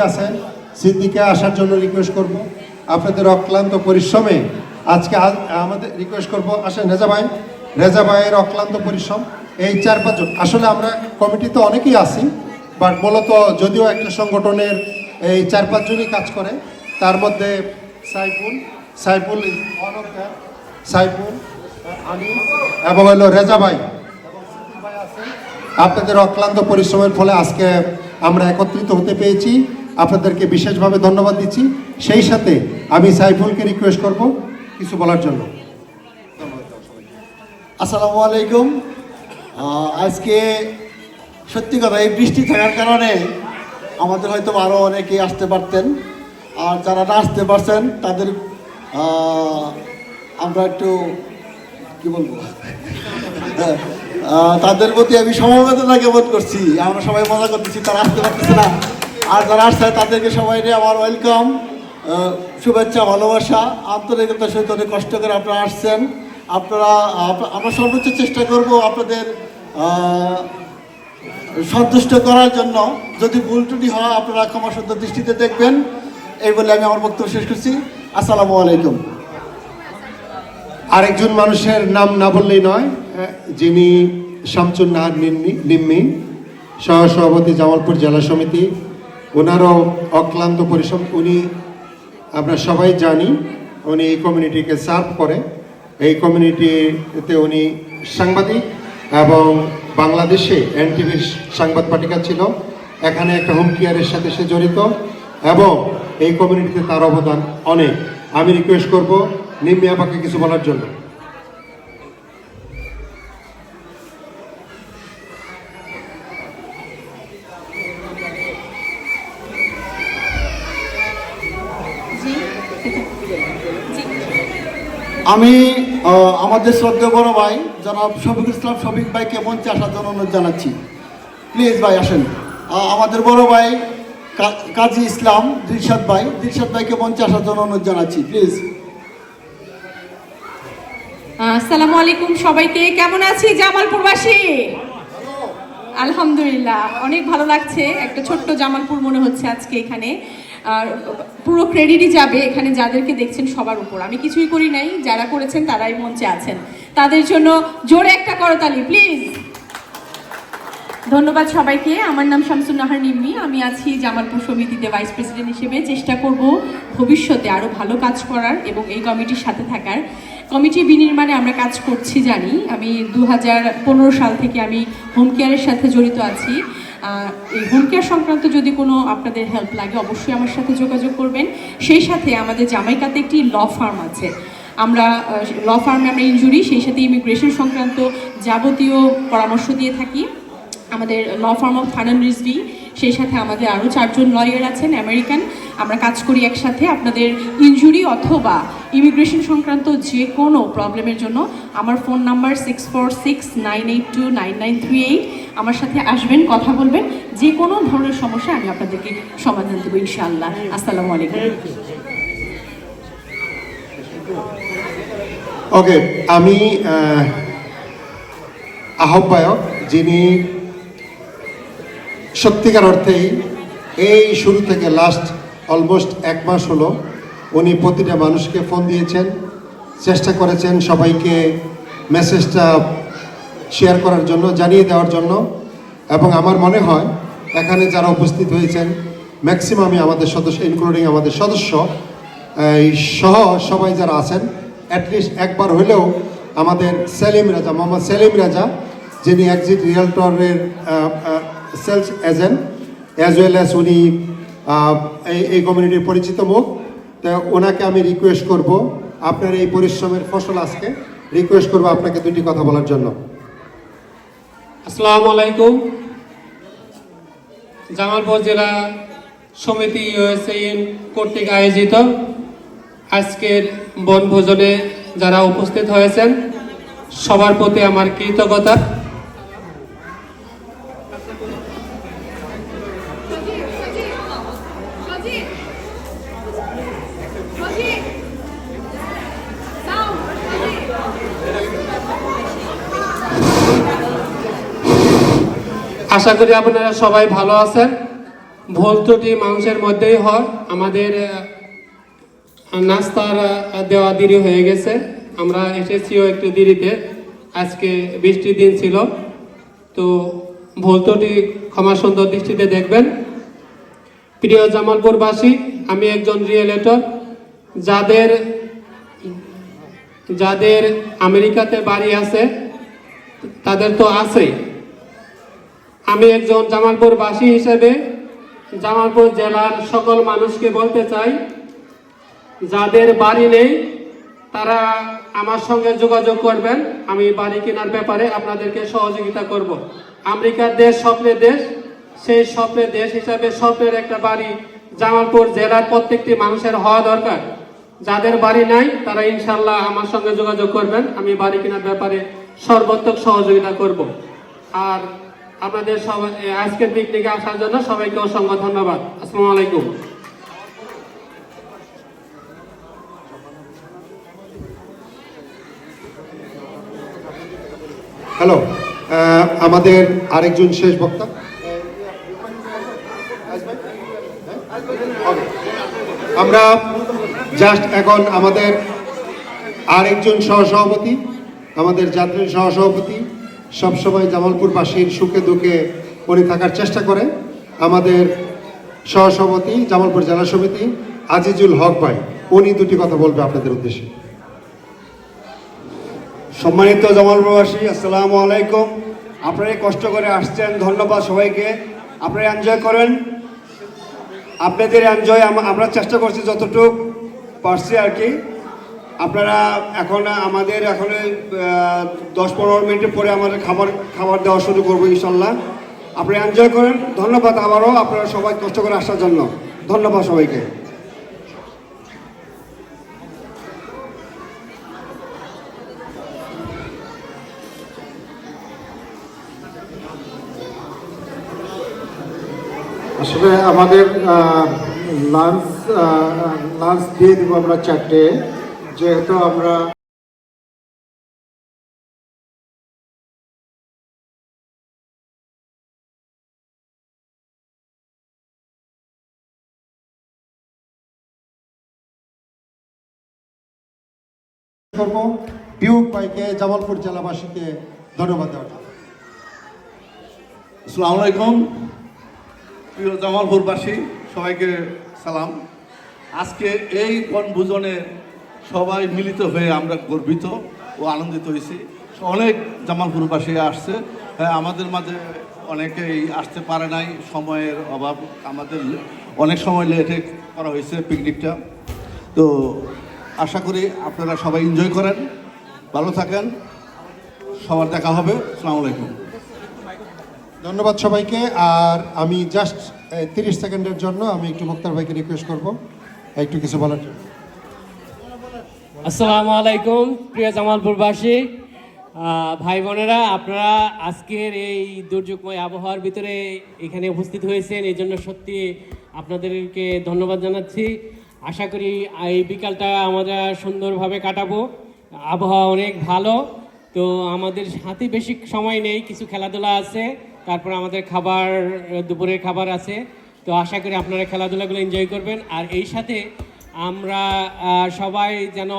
আছে সিদ্দিকে আসার জন্য রিকোয়েস্ট করব। আপনাদের অক্লান্ত পরিশ্রমে আজকে আজ- আমাদের রিকোয়েস্ট করব। আসেন রেজা ভাই। রেজা ভাইয়ের অক্লান্ত পরিশ্রম। এই চার পাঁচজন আসলে আমরা কমিটিতে অনেকেই আছি বাট মূলত যদিও একটা সংগঠনের এই চার পাঁচজনই কাজ করে তার মধ্যে সাইফুল সাইফুল of them, সাইফুল আমি এবং হলো রেজা ভাই। আপনাদের অক্লান্ত পরিশ্রমের ফলে আজকে আমরা একত্রিত হতে পেরেছি। আপনাদেরকে বিশেষভাবে ধন্যবাদ দিচ্ছি। সেই সাথে আমি সাইফুলকে রিকোয়েস্ট করব কিছু বলার জন্য। আসসালামু আলাইকুম। আজকে সত্যি কথা, এই বৃষ্টি থাকার কারণে আমাদের হয়তো আরও অনেকেই আসতে পারতেন। আর যারা না আসতে পারছেন, তাদের আমরা একটু, কি বলব? তাদের প্রতি আমি সমবেদনা জ্ঞাপন করছি। আমরা সবাই মজা করতেছি, তারা আসতে পারতেছে না। আর যারা আসছে, তাদেরকে সবাই নিয়ে আমার ওয়েলকাম শুভেচ্ছা, ভালোবাসা আন্তরিকতার সহিত অনেক কষ্ট করে আপনারা আসছেন। আপনারা আমরা সর্বোচ্চ চেষ্টা করব আপনাদের সন্তুষ্ট করার জন্য। যদি ভুল ত্রুটি হয়, আপনারা ক্ষমা সুন্দর দৃষ্টিতে দেখবেন। এই বলে আমি আমার বক্তব্য শেষ করছি। আসসালামু আলাইকুম। আরেকজন মানুষের নাম না বললেই নয়, যিনি শামচুন নাহার নিম্মি নিম্মি সহ সভাপতি জামালপুর জেলা সমিতি ওনারও অক্লান্ত পরিশ্রম। উনি, আমরা সবাই জানি, উনি এই কমিউনিটিকে সার্ভ করে। এই কমিউনিটিতে উনি সাংবাদিক এবং বাংলাদেশে এনটিভির সাংবাদ পাঠিকা ছিল। এখানে একটা হোম কেয়ারের সাথে সে জড়িত এবং এই কমিউনিটিতে তার অবদান অনেক। আমি রিকোয়েস্ট করব, নিম্মি আপাকে কিছু বলার জন্য। আমি আমাদের শ্রদ্ধেয় বড় ভাই, জনাব শফিক ইসলাম, শফিক ভাইকে মঞ্চে আসার জন্য অনুরোধ জানাচ্ছি। প্লিজ ভাই, আসেন। আমাদের বড় ভাই কাজী ইসলাম দিলশাদ ভাই, দিলশাদ ভাইকে মঞ্চে আসার জন্য অনুরোধ জানাচ্ছি, প্লিজ। আসসালামু আলাইকুম সবাইকে, কেমন আছি জামালপুরবাসী? আলহামদুলিল্লাহ, অনেক ভালো লাগছে, একটা ছোট্ট জামালপুর মনে হচ্ছে আজকে এখানে। আর পুরো ক্রেডিটই যাবে এখানে যাদেরকে দেখছেন সবার উপর। আমি কিছুই করি নাই, যারা করেছেন তারাই মঞ্চে আছেন। তাদের জন্য জোরে একটা করতালি প্লিজ ধন্যবাদ সবাইকে। আমার নাম শামসুন নাহার নিম্মি। আমি আছি জামালপুর সমিতিতে ভাইস প্রেসিডেন্ট হিসেবে। চেষ্টা করব ভবিষ্যতে আরও ভালো কাজ করার এবং এই কমিটির সাথে থাকার। কমিটি বিনির্মাণে আমরা কাজ করছি, জানি। আমি দু হাজার পনেরো সাল থেকে আমি হোম কেয়ারের সাথে জড়িত আছি। এই হোম কেয়ার সংক্রান্ত যদি কোনো আপনাদের হেল্প লাগে, অবশ্যই আমার সাথে যোগাযোগ করবেন। সেই সাথে আমাদের জামাইকাতে একটি ল ফার্ম আছে। আমরা ল ফার্মে আমরা ইঞ্জুরি সেই সাথে ইমিগ্রেশন সংক্রান্ত যাবতীয় পরামর্শ দিয়ে থাকি। আমাদের law firm of Fanan Rizvi সেই সাথে আমাদের আরও চারজন লয়ার আছেন আমেরিকান আমরা কাজ করি একসাথে। আপনাদের ইনজুরি অথবা ইমিগ্রেশন সংক্রান্ত যে কোনো প্রবলেমের জন্য আমার phone number six four six nine eight two nine nine three eight আমার সাথে আসবেন কথা বলবেন। যে কোনো ধরনের সমস্যা আমি আপনাদেরকে সমাধান দেবো ইনশাআল্লাহ। আসসালামু আলাইকুম। ওকে আমি আহ, আহ্বায়ক যিনি সত্যিকার অর্থেই এই শুরু থেকে লাস্ট অলমোস্ট এক মাস হলো উনি প্রতিটা মানুষকে ফোন দিয়েছেন, চেষ্টা করেছেন সবাইকে মেসেজটা শেয়ার করার জন্য, জানিয়ে দেওয়ার জন্য। এবং আমার মনে হয় এখানে যারা উপস্থিত হয়েছেন ম্যাক্সিমামই আমাদের সদস্য ইনক্লুডিং আমাদের সদস্য, এই সহ সবাই যারা আছেন অ্যাটলিস্ট একবার হলেও আমাদের সেলিম রাজা, মোহাম্মদ সেলিম রাজা, যিনি exit রিয়েলটরের sales agent as well as উনি এই কমিউনিটির পরিচিত মুখ তা ওনাকে আমি রিকোয়েস্ট করব, আপনার এই পরিশ্রমের ফসল আজকে রিকোয়েস্ট করব আপনাকে দুটি কথা বলার জন্য। আসসালামু আলাইকুম। জামালপুর জেলা সমিতি ইউএসএইন কর্তৃক আয়োজিত আজকের বনভোজনে যারা উপস্থিত হয়েছেন, সবার প্রতি আমার কৃতজ্ঞতা। আশা করি আপনারা সবাই ভালো আছেন। ভুল ত্রুটি মানুষের মধ্যেই হয়। আমাদের নাস্তার দেওয়া দেরি হয়ে গেছে। আমরা এসেছিও একটু দেরিতে। আজকে বৃষ্টির দিন ছিল। তো ভুল ত্রুটি ক্ষমা সুন্দর দৃষ্টিতে দেখবেন। প্রিয় জামালপুরবাসী, আমি একজন রিয়েলেটর। যাদের যাদের আমেরিকাতে বাড়ি আছে, তাদের তো আছেই। আমি একজন জামালপুরবাসী হিসেবে জামালপুর জেলার সকল মানুষকে বলতে চাই, যাদের বাড়ি নেই, তারা আমার সঙ্গে যোগাযোগ করবেন। আমি বাড়ি কেনার ব্যাপারে আপনাদেরকে সহযোগিতা করব। আমেরিকার দেশ স্বপ্নের দেশ, সেই স্বপ্নের দেশ হিসাবে স্বপ্নের একটা বাড়ি জামালপুর জেলার প্রত্যেকটি মানুষের হওয়া দরকার। যাদের বাড়ি নাই, তারা ইনশাল্লাহ আমার সঙ্গে যোগাযোগ করবেন। আমি বাড়ি কেনার ব্যাপারে সর্বোত্তক সহযোগিতা করব। আর আপনাদের সবাই আজকের পিকনিকে আসার জন্য সবাইকে অসংখ্য ধন্যবাদ। আসসালামু আলাইকুম। হ্যালো আমাদের আরেকজন শেষ বক্তা। আমরা জাস্ট এখন আমাদের আরেকজন সহসভাপতি, আমাদের জাতীয় সহসভাপতি সবসময় জামালপুরবাসীর সুখে দুঃখে উনি থাকার চেষ্টা করে আমাদের সহসভাপতি, জামালপুর জেলা সমিতি আজিজুল হক ভাই। উনি দুটি কথা বলবে আপনাদের উদ্দেশ্যে। সম্মানিত জামালপুরবাসী, আসসালামু আলাইকুম। আপনারা কষ্ট করে আসছেন, ধন্যবাদ সবাইকে। আপনারা এনজয় করেন। আপনাদের এনজয় আমরা চেষ্টা করছি যতটুকু পারছি আর কি। আপনারা এখন, আমাদের এখন দশ পনেরো মিনিট পরে আমাদের খাবার খাবার দেওয়া শুরু করব ইনশাল্লাহ। আপনারা এনজয় করেন। ধন্যবাদ আবারও আপনারা সবাই কষ্ট করে আসার জন্য। ধন্যবাদ সবাইকে। আসলে আমাদের লাঞ্চ লাঞ্চ দিয়ে দেবো আমরা চারটে। যেহেতু আমরা জামালপুর জেলাবাসীকে ধন্যবাদ। আসসালামু আলাইকুম। জামালপুরবাসী সবাইকে সালাম। আজকে এই বনভোজনে সবাই মিলিত হয়ে আমরা গর্বিত ও আনন্দিত হয়েছি। অনেক জামালপুরবাসী আসছে। হ্যাঁ আমাদের মাঝে অনেকেই আসতে পারে নাই, সময়ের অভাব। আমাদের অনেক সময় লেটে করা হয়েছে পিকনিকটা। তো আশা করি আপনারা সবাই এনজয় করেন, ভালো থাকেন। সবার দেখা হবে। আসসালামু আলাইকুম। ধন্যবাদ সবাইকে। আর আমি জাস্ট তিরিশ সেকেন্ডের জন্য আমি একটু মুক্তার ভাইকে রিকোয়েস্ট করব। একটু কিছু বলার জন্য। আসসালামু আলাইকুম, প্রিয় জামালপুরবাসী। ভাই বোনেরা, আপনারা আজকের এই দুর্যোগময় আবহাওয়ার ভিতরে এখানে উপস্থিত হয়েছেন এই জন্য সত্যি আপনাদেরকে ধন্যবাদ জানাচ্ছি। আশা করি এই বিকালটা আমরা সুন্দরভাবে কাটাবো। আবহাওয়া অনেক ভালো, তো আমাদের হাতে বেশি সময় নেই, কিছু খেলাধুলা আছে, তারপর আমাদের খাবার, দুপুরের খাবার আছে। তো আশা করি আপনারা খেলাধুলাগুলো এনজয় করবেন। আর এই সাথে আমরা সবাই যেন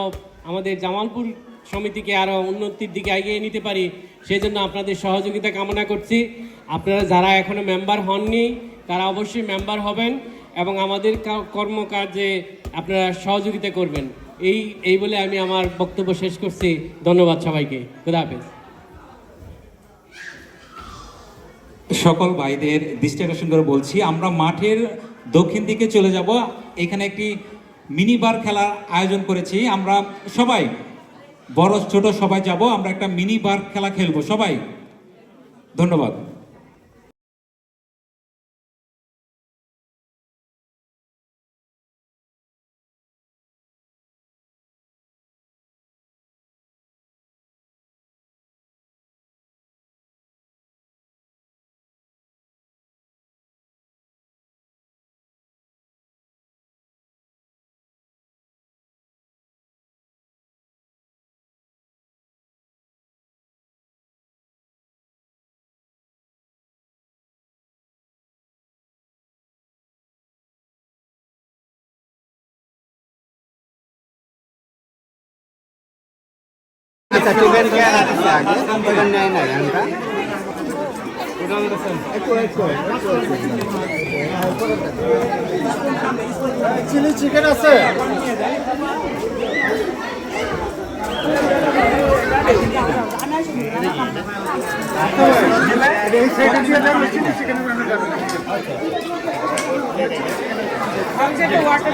আমাদের জামালপুর সমিতিকে আরও উন্নতির দিকে এগিয়ে নিতে পারি সেই জন্য আপনাদের সহযোগিতা কামনা করছি। আপনারা যারা এখনও মেম্বার হননি, তারা অবশ্যই মেম্বার হবেন এবং আমাদের কা- কর্মকার্যে আপনারা সহযোগিতা করবেন। এই এই বলে আমি আমার বক্তব্য শেষ করছি। ধন্যবাদ সবাইকে। খুদা হাফেজ। সকল ভাইদের দৃষ্টি আকর্ষণ করে বলছি, আমরা মাঠের দক্ষিণ দিকে চলে যাব। এখানে একটি মিনি বার খেলার আয়োজন করেছি। আমরা সবাই, বড় ছোট সবাই যাব, আমরা একটা মিনি বার খেলা খেলব, সবাই। ধন্যবাদ। টিকেট क्या रहता है आगे टिकट नहीं ना इनका চিলি চিকেন আছে ওয়াটার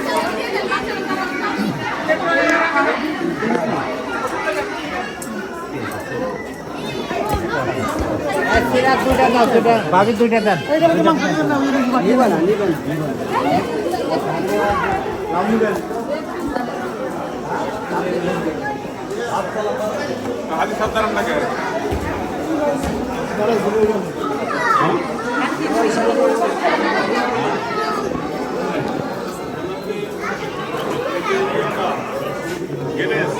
ভাবি দুইটা দেন আমি সাধারণ না কেন Guinness.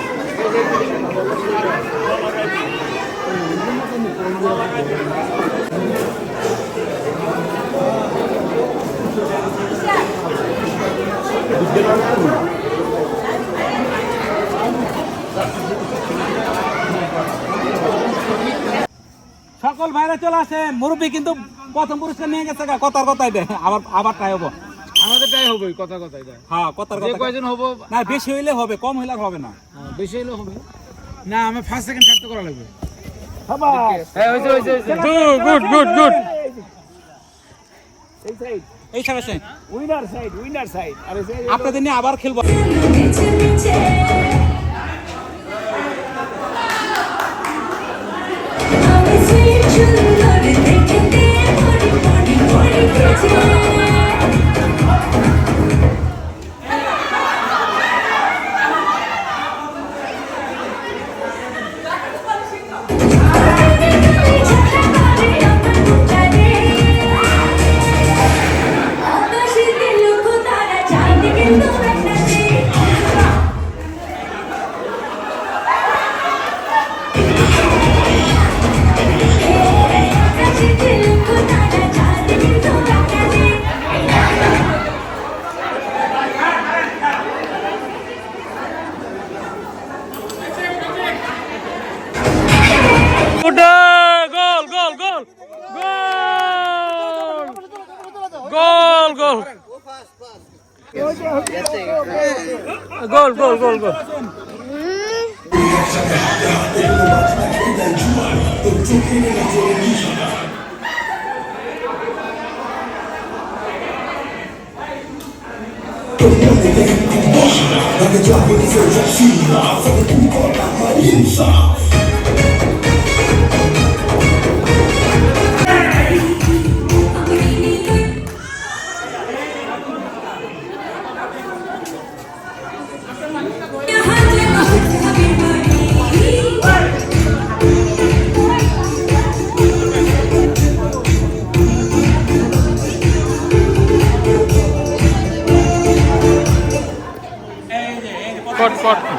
সকল ভাইরা চলে আসেন মুরব্বী কিন্তু প্রথম পুরস্কার নিয়ে গেছে কথার কথাই দেয় আবার আবার ট্রাই হব। আমাদেরটাই হবে কথা কথাই দেয় হ্যাঁ কথার কথা কয়জন হব? না বেশি হইলে হবে কম হইলে হবে না। হ্যাঁ, বেশি হলেও হবে। না আমার ফার্স্ট সেকেন্ড থার্ড করা লাগবে। গুড গুড এই সাইড আছে উইনার সাইড উইনার সাইড আরে আপনাদের নিয়ে আবার খেলব গোল গোল গোল গোল Like a সম্পদ